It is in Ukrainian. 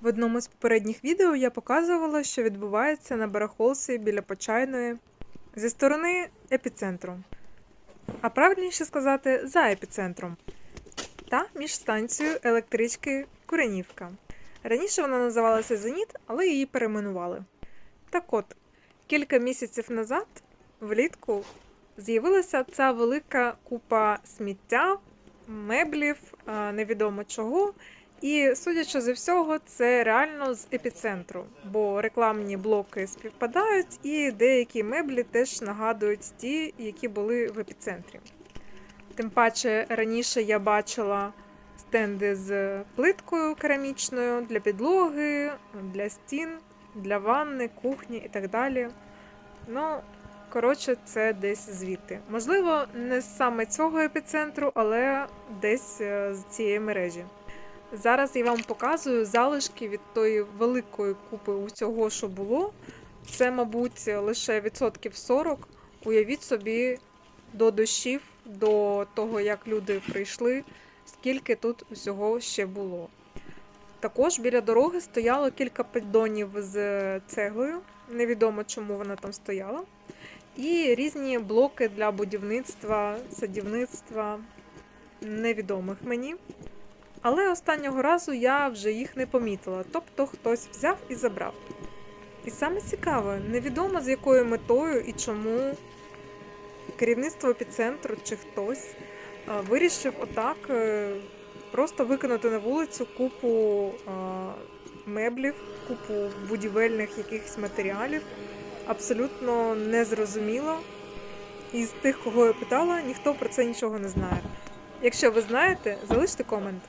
В одному з попередніх відео я показувала, що відбувається на барахолці біля Почайної зі сторони епіцентру. А правильніше сказати, за епіцентром. Та між станцією електрички Куренівка. Раніше вона називалася Зеніт, але її перейменували. Так от, кілька місяців назад, влітку, з'явилася ця велика купа сміття, меблів, невідомо чого. І судячи зі всього, це реально з епіцентру, бо рекламні блоки співпадають, і деякі меблі теж нагадують ті, які були в епіцентрі. Тим паче раніше я бачила стенди з плиткою керамічною для підлоги, для стін, для ванни, кухні і так далі. Ну, коротше, це десь звідти. Можливо, не з саме цього епіцентру, але десь е, з цієї мережі. Зараз я вам показую залишки від тої великої купи усього, що було. Це, мабуть, лише відсотків 40. Уявіть собі до дощів, до того, як люди прийшли, скільки тут усього ще було. Також біля дороги стояло кілька піддонів з цеглою. Невідомо, чому вона там стояла. І різні блоки для будівництва, садівництва, невідомих мені. Але останнього разу я вже їх не помітила, тобто хтось взяв і забрав. І саме цікаве, невідомо з якою метою і чому керівництво епіцентру чи хтось вирішив отак е, просто викинути на вулицю купу меблів, купу будівельних якихось матеріалів. Абсолютно незрозуміло. І з тих, кого я питала, ніхто про це нічого не знає. Якщо ви знаєте, залиште комент.